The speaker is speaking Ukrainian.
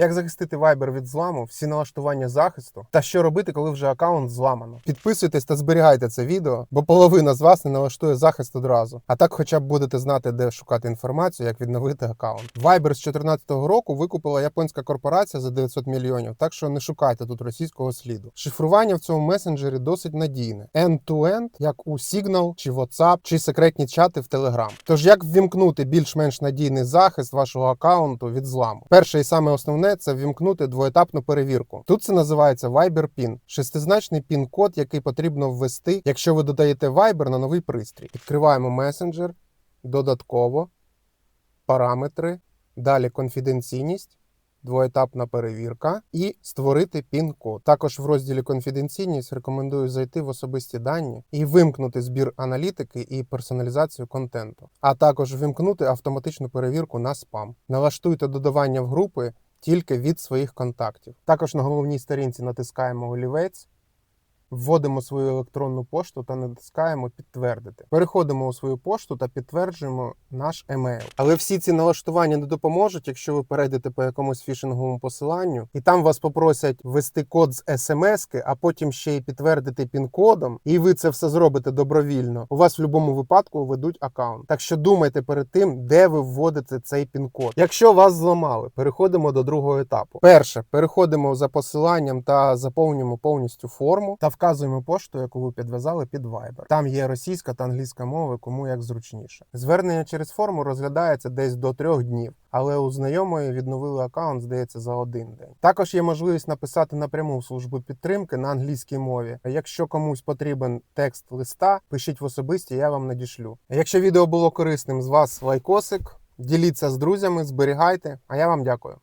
Як захистити Viber від зламу, всі налаштування захисту та що робити, коли вже аккаунт зламано. Підписуйтесь та зберігайте це відео, бо половина з вас не налаштує захист одразу. А так, хоча б будете знати, де шукати інформацію, як відновити аккаунт. Viber з 2014 року викупила японська корпорація за 900 мільйонів, так що не шукайте тут російського сліду. Шифрування в цьому месенджері досить надійне. End-to-end, як у Signal чи WhatsApp, чи секретні чати в Telegram. Тож як ввімкнути більш-менш надійний захист вашого аккаунту від зламу? Перше і саме основне це ввімкнути двоетапну перевірку. Тут це називається Viber PIN. шестизначний пін-код, який потрібно ввести, якщо ви додаєте Viber на новий пристрій. Відкриваємо месенджер, додатково, параметри, далі конфіденційність. Двоетапна перевірка і створити пін-код. Також в розділі конфіденційність рекомендую зайти в особисті дані і вимкнути збір аналітики і персоналізацію контенту, а також вимкнути автоматичну перевірку на спам. Налаштуйте додавання в групи тільки від своїх контактів. Також на головній сторінці натискаємо олівець. Вводимо свою електронну пошту та натискаємо підтвердити. Переходимо у свою пошту та підтверджуємо наш емейл. Але всі ці налаштування не допоможуть, якщо ви перейдете по якомусь фішинговому посиланню, і там вас попросять ввести код з смс-ки, а потім ще й підтвердити пін-кодом, і ви це все зробите добровільно. У вас в будь-якому випадку ведуть аккаунт. Так що думайте перед тим, де ви вводите цей пін-код. Якщо вас зламали, переходимо до другого етапу. Перше, переходимо за посиланням та заповнюємо повністю форму та вказуємо пошту, яку ви підв'язали під Viber. Там є російська та англійська мови, кому як зручніше. Звернення через форму розглядається десь до трьох днів. Але у знайомої відновили аккаунт, здається, за один день. Також є можливість написати напряму в службу підтримки на англійській мові. Якщо комусь потрібен текст листа, пишіть в особисті, я вам надішлю. Якщо відео було корисним, з вас лайкосик, діліться з друзями, зберігайте. А я вам дякую.